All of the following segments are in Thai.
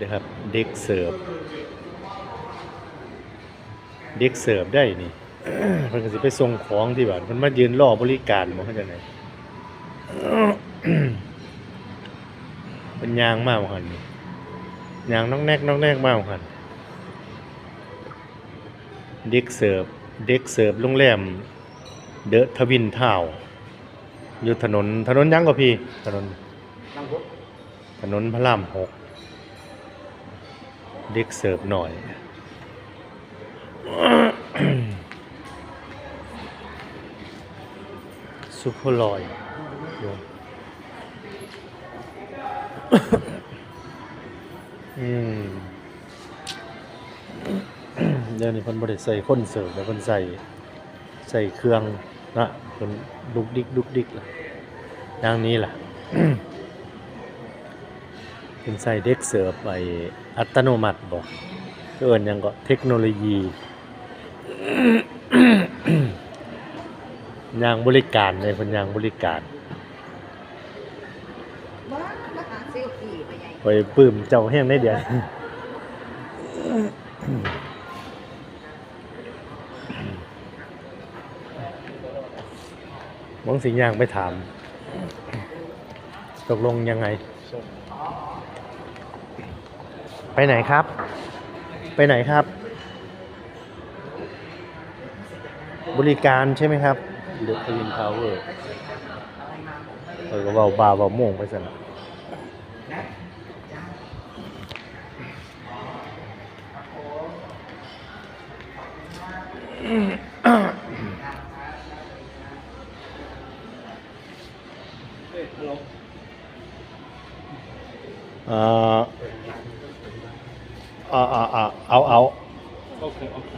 นะครับ เด็กเสิร์ฟเด็กเสิร์ฟได้นี่เพิ่นก็สิไปส่งของที่บ้านเพิ่นมายืนรอบริการบ่เข้าใจไหนเป็นยางมากกว่านี่ยางน้องแนกน้องแนกมากกว่าเด็กเสิร์ฟเด็กเสิร์ฟโรงแรมเดอะทวินทาวน์อยู่ถนนถนนยังก็พี่ถนนนั่งปุ๊บถนนพระรามหก เด็กเสิร์ฟหน่อย ซุปเปอร์ลอยอืมเดี๋ยวนี้เพิ่นบ่ได้ใส่คนเสิร์ฟแล้วเพิ่นใส่ใส่เครื่องนะเพิ่นดุกดิกดุกดิกล่ะอย่างนี้ล่ะ เป็นใส่เด็กเสิร์ฟไปอัตโนมัติบอกเอินหยังก็เทคโนโลยียางบริการในคนยางบริการบ้ามาหาเซลฟี่ไปใหญ่ไปปลื้มเจ้าแห้งได้เดียวมองสิยางไปถาม ตกลงยังไง ไปไหนครับ ไปไหนครับ บริการใช่ไหมครับเดอะทวินทาวเวอร์เออก็เบาบาเบาโม่งไปสั่นเอ่ออ่าอ่าอ่า เอาเอาโอเคโอเค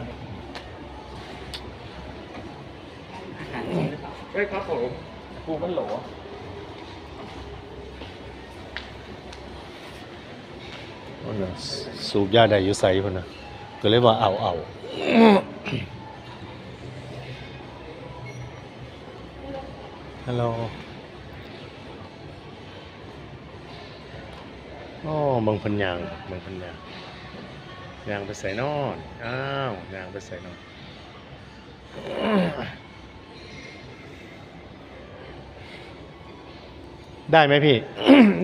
เฮ้ยครับผมกูมันโหลเอาน่ะสูบยาได้อยู่ใส่พุ่นนะก็เลยว่าเอาเอาฮัลโหลอ๋อบางพันยางบางพันยาง ยางไปใส่นอนอ้าวยางไปใส่นอนได้ไหมพี่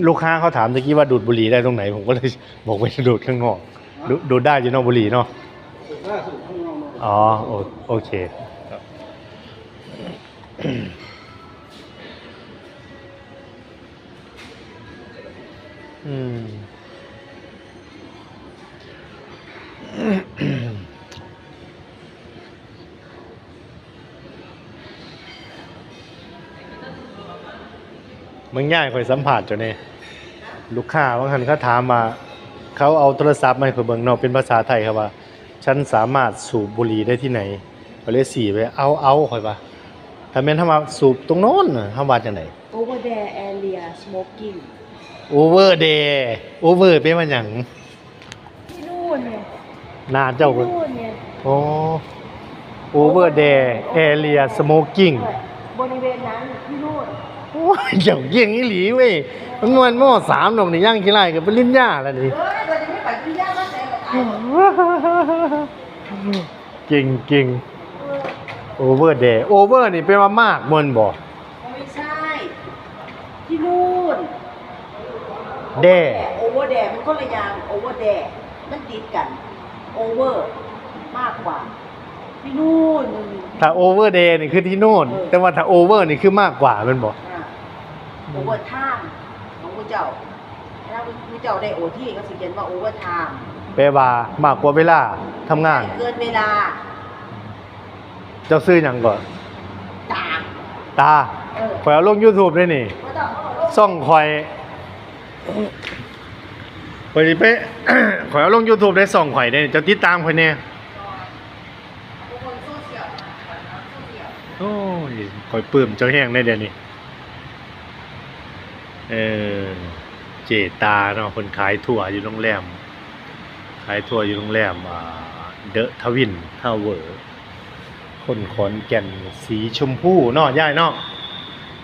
ลูกค้าเขาถามตะกี้ว่าดูดบุหรี่ได้ตรงไหน ผมก็เลยบอกไปดูดข้างนอกดูดูดได้อยู่นอกบุหรี่เนาะล่าสุดข้างนอกเนอะอ๋อโอโอเคครับอืม มึงง่ายคอยสัมผัสจนเนี่ยลูกค้าบางท่านเขาถามมา เขาเอาโทรศัพท์มาให้ข่อยเบิ่งเนาะเป็นภาษาไทยครับว่า ฉันสามารถสูบบุหรี่ได้ที่ไหนเขาเลยสีไปเอาเอาข่อยปะถ้าแม่นถ้ามาสูบตรงโน้นน่ะถ้าว่าจังได over there area smoking โอเวอร์เดย์โอเวอร์เป็นมันหยังที่นู่นเนี่ยหน้าเจ้าที่นู่นเนี่ยโอ้โอเวอร์เดย์แอเรียสโมกิ้งบริเวณนั้นที่นู่น โอ้ยอย่างเยี่ยงอีหลีเว้ยมันงวนมอสามดอกนี่ย่างขี้ไรกับปริญญาแล้วนี่เออเราจะไม่ไปที่ย่านบ้านไหนหรอกค่ะเก่งเก่งโอเวอร์เดย์โอเวอร์นี่เป็นว่ามากมนบ่ไม่ใช่ ที่นู่นเดโอเวอร์แดมันก็ระยางโอเวอร์แดมันติดกันโอเวอร์มากกว่าที่นู่นมันถ้าโอเวอร์เดย์นี่คือที่โน่นแต่ว่าถ้าโอเวอร์นี่คือมากกว่าแมันบ่อ่า โอเวอร์ไทม์ของผู้เจ้าถ้าผู้เจ้าได้โอที่ก็สิเขียนว่าโอเวอร์ไทม์แปลว่ามากกว่าเวลาทำงาน เกินเวลา เจ้าซื้อหยังก่อนต่างตาเออข่อยเอาลง YouTube ด้วยนี่ก็ต้องเอาลงซ่องข่อยข่อยสิไป ข่อยเอาลง YouTube ได้ซ่องข่อยได้เจ้าติดตามข่อยแน่ทุกคนโซเชียลโซเชียลโอ้ยข่อยปลื้มเจ้าแห้งได้เดี๋ยวนี้ เออเจตาเนาะคนขายถั่วอยู่โรงแรม ขายถั่วอยู่โรงแรมอ่าเดอะทวินทาวเวอร์คนขอนแก่นสีชมพูเนาะย่ายเนาะ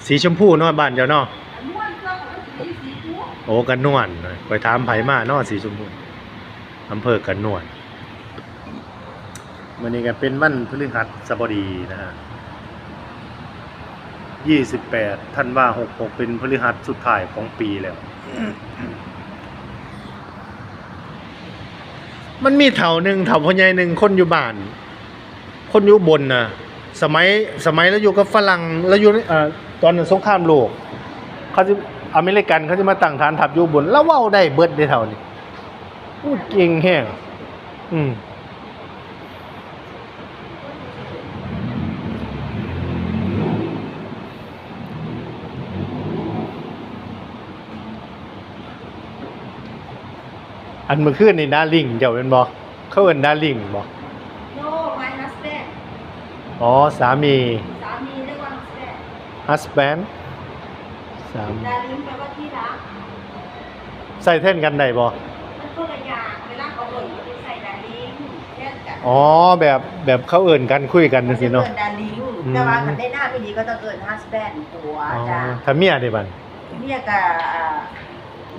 สีชมพูเนาะบ้านเจ้าเนาะม้วนเครื่องของสีสีฟูโอ้กันนวลไปถามไผมาเนาะสีชมพูอำเภอกันนวลวันนี้ก็เป็นวันพฤหัสบดีนะฮะ 28ธันวา66 เป็นพฤหัสสุดท้ายของปีแล้ว มันมีเถาหนึ่งเถาพอใหญ่หนึ่งคนอยู่บ้าน คนอยู่บนนะสมัยสมัยแล้วอยู่กับฝรั่งแล้วอยู่เอ่อตอนนั้นสงครามโลกเขาจะอเมริกันเขาจะมาตั้งฐานทัพอยู่บน แล้วเว้าได้เบิดได้เท่านี้พูดเก่งแห้งอืม อันเมื่อคืนนี่ดาลิงเจ้าเป็นบ่เขาเอิ้นดาลิงบ่ no my husband อ๋อสามีสามีเรียกว่า husband husband สามดาริงแปลว่าที่รักใส่แท่นกันได้บ่มันคนละอย่างเวลาเขาเอ่ยเขาจะใส่ดาริงแค่กันอ๋อแบบแบบเขาเอิ้นกันคุยกันจังซี่เนาะเอิญดาริงอืม แต่ว่าคันได้หน้าไม่ดีก็ต้องเอิญ husband ผัวอ๋อจ้าถ้าเมียได้บัดเรียกกับ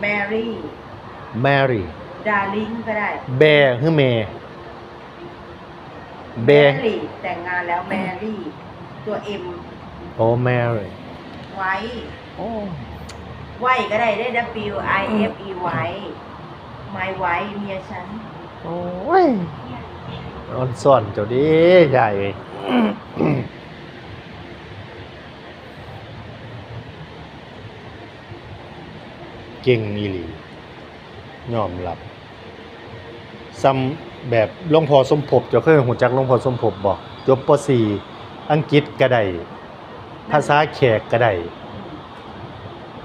แมรี่ Mary ดาริงก็ได้แบร์คือแม่แบแมร์รี่แต่งงานแล้วแมรี่ ตัว M โอ้ Mary ไว้โอ้ไว้ก็ได้ได้ W I F E ไว้ my ไว้เมียฉันโอ้ยออนซ่อนเจ้าดิใหญ่เอ้ยเก่งอีหลียอมรับ ซ้ำแบบหลวงพ่อสมภพเจ้าเคยหูจักหลวงพ่อสมภพบ่จบป .4 อังกฤษก็ได้ภาษาแขกก็ได้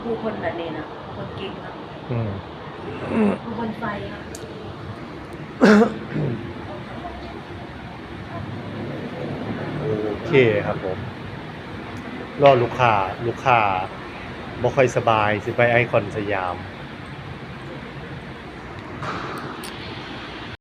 ผู้คนแบบนี้นะคนเก่งนะอืมผู้คนไฟนะโอเคครับผมรอลูกค้าลูกค้าบ่ค่อยสบายสิไปไอคอนสยาม